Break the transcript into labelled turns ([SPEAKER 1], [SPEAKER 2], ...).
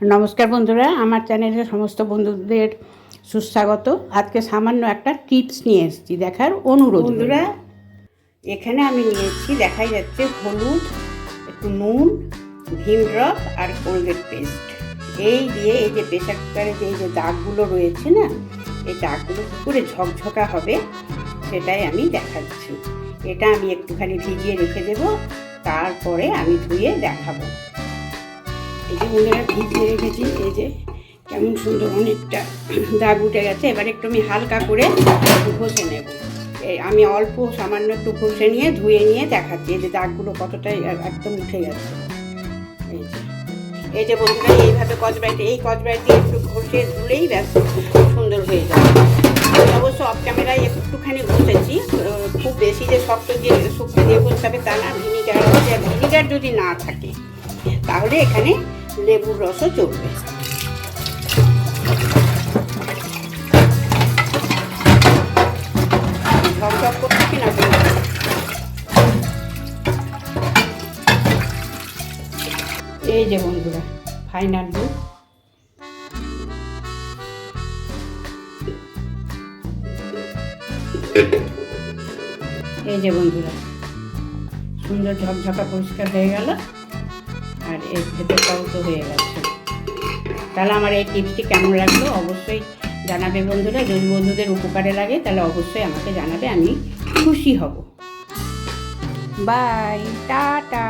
[SPEAKER 1] নমস্কার বন্ধুরা, আমার চ্যানেলের সমস্ত বন্ধুদের সুস্বাগত। আজকে সামান্য একটা টিপস নিয়ে এসেছি দেখার অনুরোধ। বন্ধুরা, এখানে আমি নিয়েছি, দেখাই যাচ্ছে হলুদ, একটু নুন, ভিম ড্রপ আর কোলগেট পেস্ট। এই দিয়ে এই যে প্রেশার কুকারে যে এই যে দাগগুলো রয়েছে না, এই দাগগুলো কী করে ঝকঝকা হবে সেটাই আমি দেখাচ্ছি। এটা আমি একটুখানি ভিজিয়ে রেখে দেবো, তারপরে আমি ধুয়ে দেখাবো। এই যে বন্ধুরা ভিজিয়ে রেখেছি, এই যে কেমন সুন্দর অনেকটা দাগ উঠে গেছে। এবার একটু আমি হালকা করে ঘষে নেব। আমি অল্প সামান্য একটু ঘষে নিয়ে ধুয়ে নিয়ে দেখাচ্ছি, এই যে দাগগুলো কতটা একদম উঠে গেছে। এই যে এই যে বন্ধুরা, এইভাবে কচবাইতে এই কচবাইতে একটু ঘষে ধুলেই ব্যাস সুন্দর হয়ে যাবে অবশ্য অফ ক্যামেরায় একটুখানি ঘষেছি খুব বেশি যে শক্ত দিয়ে শুকনো দিয়ে ঘষতে হবে তা না ভিনিগার ভিনিগার যদি না থাকে, তাহলে এখানে লেবুর রসও চলবে এই যে বন্ধুরা ফাইনাল লুক এই যে বন্ধুরা, সুন্দর ঝকঝকা পরিষ্কার হয়ে গেল। আর এর ভেতরটাও তো হয়ে গেছে। তাহলে আমার এই টিপসটি কেমন লাগল অবশ্যই জানাবে বন্ধুরা। যদি বন্ধুদের উপকারে লাগে, তাহলে অবশ্যই আমাকে জানাবে, আমি খুশি হব। Bye, tata.